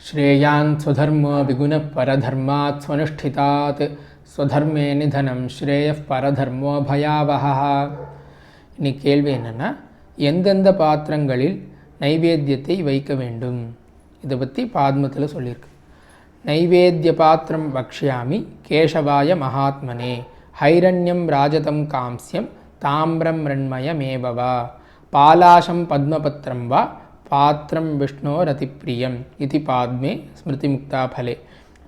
श्रेयान् स्वधर्मो विगुणः परधर्मात् स्वनुष्ठितात् स्वधर्मे நிதனம் ஸ்ரேயः பரதர்மோ பயாவஹா இனி கேள்வி என்னென்னா எந்தெந்த பாத்திரங்களில் நைவேத்தியத்தை வைக்க வேண்டும் இதை பற்றி பாத்மத்தில் சொல்லியிருக்கு நைவேத்திய பாத்திரம் வக்ஷ்யாமி கேசவாய மகாத்மனே ஹைரண்யம் ராஜதம் காம்ஸ்யம் தாமிரம் ரண்மயமேவவா பாலாசம் பத்மபத்திரம் வா பாத்திரம் விஷ்ணோரதிப்பிரியம் இது பாத்மே ஸ்மிருதி முக்தா பலே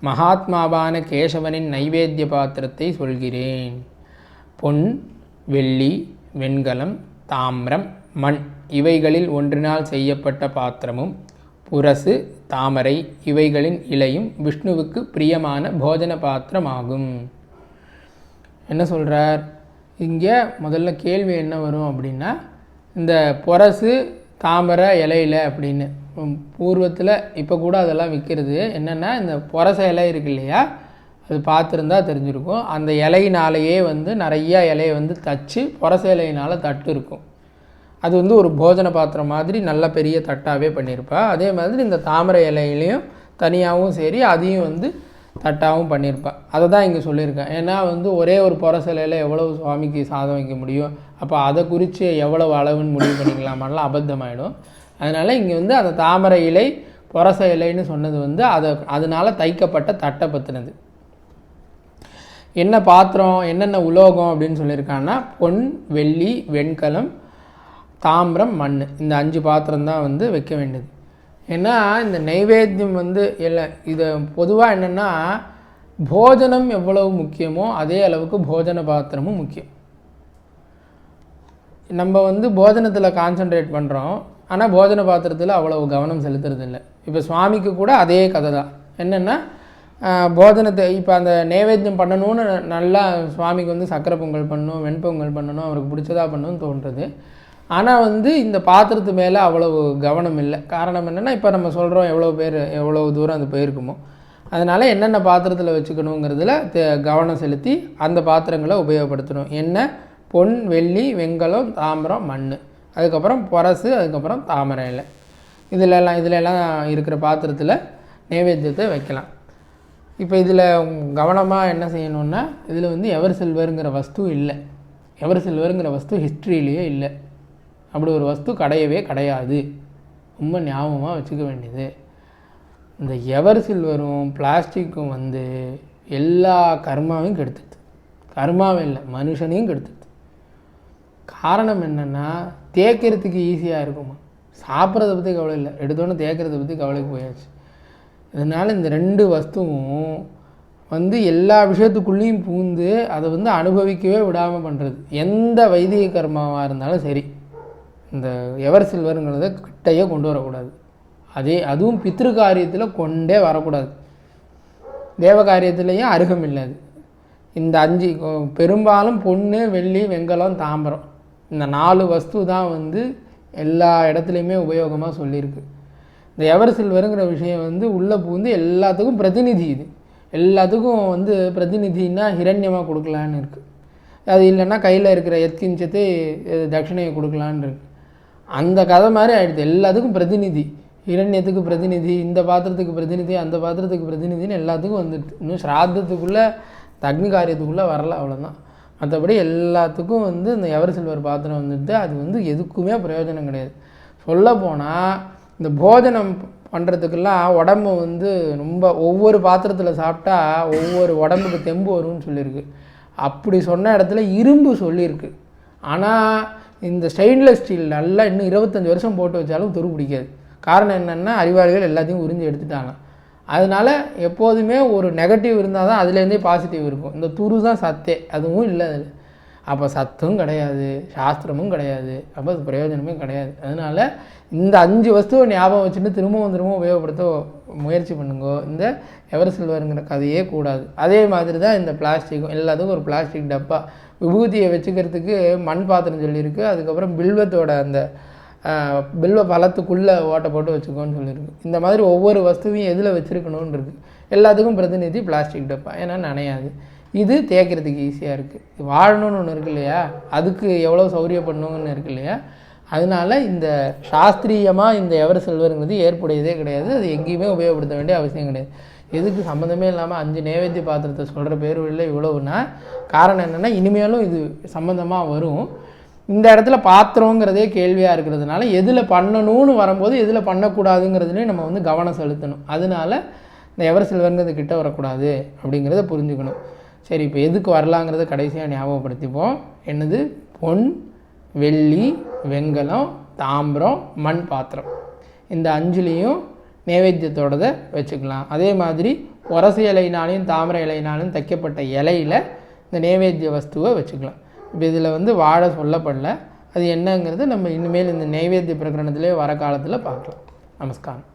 மகாத்மாவான கேசவனின் நைவேத்திய பாத்திரத்தை சொல்கிறேன்। பொன் வெள்ளி வெண்கலம் தாமிரம் மண் இவைகளில் ஒன்றினால் செய்யப்பட்ட பாத்திரமும் புரசு தாமரை இவைகளின் இலையும் விஷ்ணுவுக்கு பிரியமான போஜன பாத்திரமாகும். என்ன சொல்கிறார் இங்கே முதல்ல கேள்வி என்ன வரும் அப்படின்னா இந்த புரசு தாமரை இலையில அப்படின்னு. பூர்வத்தில் இப்போ கூட அதெல்லாம் விற்கிறது என்னென்னா இந்த புரச இலை இருக்கு இல்லையா? அது பார்த்துருந்தா தெரிஞ்சிருக்கும். அந்த இலையினாலேயே வந்து நிறையா இலையை வந்து தச்சு புரச இலையினால் தட்டு இருக்கும். அது வந்து ஒரு போஜன பாத்திரம் மாதிரி நல்ல பெரிய தட்டாகவே பண்ணியிருப்பா. அதே மாதிரி இந்த தாமரை இலையிலையும் தனியாகவும் சரி அதையும் வந்து தட்டாகவும் பண்ணியிருப்பேன். அதை தான் இங்கே சொல்லியிருக்கேன். ஏன்னா வந்து ஒரே ஒரு புறசிலையில் எவ்வளவு சுவாமிக்கு சாதம் வைக்க முடியும்? அப்போ அதை குறித்து எவ்வளவு அளவுன்னு முடிவு பண்ணிக்கலாமான்லாம் அபத்தமாயிடும். அதனால் இங்கே வந்து அந்த தாமரை இலை புரச இலைன்னு சொன்னது வந்து அதை அதனால் தைக்கப்பட்ட தட்டை பற்றினது என்ன பாத்திரம் என்னென்ன உலோகம் அப்படின்னு சொல்லியிருக்காங்கன்னா பொன் வெள்ளி வெண்கலம் தாமிரம் மண் இந்த அஞ்சு பாத்திரம் தான் வந்து வைக்க வேண்டியது. ஏன்னா இந்த நைவேத்தியம் வந்து இல்லை இதை பொதுவாக என்னென்னா போஜனம் எவ்வளவு முக்கியமோ அதே அளவுக்கு போஜன பாத்திரமும் முக்கியம். நம்ம வந்து போஜனத்தில் கான்சென்ட்ரேட் பண்ணுறோம் ஆனால் போஜன பாத்திரத்தில் அவ்வளவு கவனம் செலுத்துறது இல்லை இப்போ சுவாமிக்கு கூட அதே கதை தான். என்னென்னா போஜனத்தை இப்போ அந்த நைவேத்தியம் பண்ணணும்னு நல்லா சுவாமிக்கு வந்து சக்கரை பொங்கல் பண்ணணும் வெண்பொங்கல் பண்ணணும் அவருக்கு பிடிச்சதா பண்ணணும்னு தோன்றுறது ஆனால் வந்து இந்த பாத்திரத்து மேலே அவ்வளவு கவனம் இல்லை. காரணம் என்னென்னா இப்போ நம்ம சொல்கிறோம் எவ்வளோ பேர் எவ்வளோ தூரம் அது போயிருக்குமோ. அதனால் என்னென்ன பாத்திரத்தில் வச்சுக்கணுங்கிறதுல கவனம் செலுத்தி அந்த பாத்திரங்களை உபயோகப்படுத்தணும். எண்ணெய் பொன் வெள்ளி வெங்கலம் தாமிரம் மண் அதுக்கப்புறம் பொரசு அதுக்கப்புறம் தாமரை இலை. இதிலெல்லாம் இதிலெல்லாம் இருக்கிற பாத்திரத்தில் நைவேத்தியத்தை வைக்கலாம். இப்போ இதில் கவனமாக என்ன செய்யணுன்னா இதில் வந்து எவர் சில்வருங்கிற வஸ்து இல்லை. எவர் சில்வருங்கிற வஸ்து ஹிஸ்ட்ரியிலேயே இல்லை. அப்படி ஒரு வஸ்து கிடையவே கிடையாது. ரொம்ப ஞாபகமாக வச்சுக்க வேண்டியது. இந்த எவர் சில்வரும் பிளாஸ்டிக்கும் வந்து எல்லா கர்மாவையும் கெடுத்துடுது. கர்மாவே இல்லை மனுஷனையும் கெடுத்துது காரணம் என்னென்னா தேய்க்கிறதுக்கு ஈஸியாக இருக்குமா? சாப்பிட்றத பற்றி கவலை இல்லை. எடுத்தோன்னே தேய்க்கிறத பற்றி கவலைக்கு போயாச்சு. இதனால் இந்த ரெண்டு வஸ்துவும் வந்து எல்லா விஷயத்துக்குள்ளேயும் பூந்து அதை வந்து அனுபவிக்கவே விடாமல் பண்ணுறது எந்த வைதிக கர்மாவாக இருந்தாலும் சரி. இந்த எவர் சில்வருங்கிறத கிட்டையே கொண்டு வரக்கூடாது. அதே அதுவும் பித்ரு காரியத்தில் கொண்டே வரக்கூடாது. தேவ காரியத்துலேயும் அருகம் இல்லாது இந்த அஞ்சு பெரும்பாலும் பொண்ணு வெள்ளி வெங்கலம் தாம்பரம். இந்த நாலு வஸ்து தான் வந்து எல்லா இடத்துலையுமே உபயோகமாக சொல்லியிருக்கு. இந்த எவர் சில்வருங்கிற விஷயம் வந்து உள்ளே பூந்து எல்லாத்துக்கும் பிரதிநிதி இது. எல்லாத்துக்கும் வந்து பிரதிநிதின்னா ஹிரண்யமாக கொடுக்கலான்னு இருக்குது அது இல்லைன்னா கையில் இருக்கிற எத்கிஞ்சத்தை தட்சிணையை கொடுக்கலான்னு இருக்குது அந்த கதை மாதிரி ஆகிடுது எல்லாத்துக்கும் பிரதிநிதி. இரண்யத்துக்கு பிரதிநிதி இந்த பாத்திரத்துக்கு பிரதிநிதி அந்த பாத்திரத்துக்கு பிரதிநிதின்னு எல்லாத்துக்கும் வந்துடுது இன்னும் ஸ்ராத்தத்துக்குள்ளே தக்னி காரியத்துக்குள்ளே வரல அவ்வளோதான் மற்றபடி எல்லாத்துக்கும் வந்து இந்த எவர் சில்வர் பாத்திரம் வந்துட்டு அது வந்து எதுக்குமே பிரயோஜனம் கிடையாது. சொல்ல போனால் இந்த போஜனம் பண்ணுறதுக்கெல்லாம் உடம்பு வந்து ரொம்ப ஒவ்வொரு பாத்திரத்தில் சாப்பிட்டா ஒவ்வொரு உடம்புக்கு தெம்பு வரும்னு சொல்லியிருக்கு. அப்படி சொன்ன இடத்துல இரும்பு சொல்லியிருக்கு. ஆனால் இந்த ஸ்டெயின்லெஸ் ஸ்டீல் நல்லா இன்னும் இருபத்தஞ்சி வருஷம் போட்டு வச்சாலும் துரு பிடிக்காது. காரணம் என்னென்னா அறிவாளிகள் எல்லாத்தையும் உறிஞ்சி எடுத்துட்டாங்க. அதனால் எப்போதுமே ஒரு நெகட்டிவ் இருந்தால் தான் அதுலேருந்தே பாசிட்டிவ் இருக்கும். இந்த துரு தான் சத்தே அதுவும் இல்லை அதில். அப்போ சத்தும் கிடையாது சாஸ்திரமும் கிடையாது அப்போ அது பிரயோஜனமே கிடையாது. அதனால் இந்த அஞ்சு வஸ்துவை ஞாபகம் வச்சுட்டு திரும்பவும் திரும்பவும் உபயோகப்படுத்த முயற்சி பண்ணுங்கோ. இந்த எவர் சில்வருங்கிற கதையே கூடாது. அதே மாதிரி தான் இந்த பிளாஸ்டிக்கும் எல்லாத்துக்கும் ஒரு பிளாஸ்டிக் டப்பா. விபூதியை வச்சுக்கிறதுக்கு மண் பாத்திரம் சொல்லியிருக்கு. அதுக்கப்புறம் பில்வத்தோட அந்த பில்வ பழத்துக்குள்ளே ஓட்டை போட்டு வச்சுக்கோன்னு சொல்லியிருக்கு. இந்த மாதிரி ஒவ்வொரு வஸ்துவையும் எதில் வச்சுருக்கணுன்றது எல்லாத்துக்கும் பிரதிநிதி பிளாஸ்டிக் டப்பா. ஏன்னா நனையாது. இது தேய்க்கிறதுக்கு ஈஸியாக இருக்குது வாழணும்னு ஒன்று இருக்கு இல்லையா? அதுக்கு எவ்வளோ சௌரியப்படணுங்கன்னு இருக்கு இல்லையா? அதனால இந்த சாஸ்திரியமாக இந்த எவர் செல்வருங்கிறது ஏற்புடையதே கிடையாது. அது எங்கேயுமே உபயோகப்படுத்த வேண்டிய அவசியம் கிடையாது. எதுக்கு சம்மந்தமே இல்லாமல் அஞ்சு நேவேத்திய பாத்திரத்தை சொல்கிற பேர் இல்லை இவ்வளவுனா காரணம் என்னென்னா இனிமேலும் இது சம்மந்தமாக வரும். இந்த இடத்துல பாத்திரங்கிறதே கேள்வியாக இருக்கிறதுனால எதில் பண்ணணும்னு வரும்போது எதில் பண்ணக்கூடாதுங்கிறதுலேயும் நம்ம வந்து கவனம் செலுத்தணும். அதனால இந்த எவர் செல்வருங்கிறது கிட்ட வரக்கூடாது அப்படிங்கிறத புரிஞ்சுக்கணும். சரி இப்போ எதுக்கு வரலாங்கிறத கடைசியாக ஞாபகப்படுத்திப்போம். என்னது? பொன் வெள்ளி வெண்கலம் தாம்பரம் மண் பாத்திரம். இந்த அஞ்சுலேயும் நைவேத்தியத்தோடதை வச்சுக்கலாம். அதே மாதிரி உரசு இலையினாலையும் தாமரை இலைனாலும் தைக்கப்பட்ட இலையில் இந்த நைவேத்திய வஸ்துவை வச்சுக்கலாம். இப்போ இதில் வந்து வாழை சொல்லப்படல. அது என்னங்கிறது நம்ம இனிமேல் இந்த நைவேத்திய பிரகரணத்திலே வர காலத்தில் பார்க்கலாம். நமஸ்காரம்.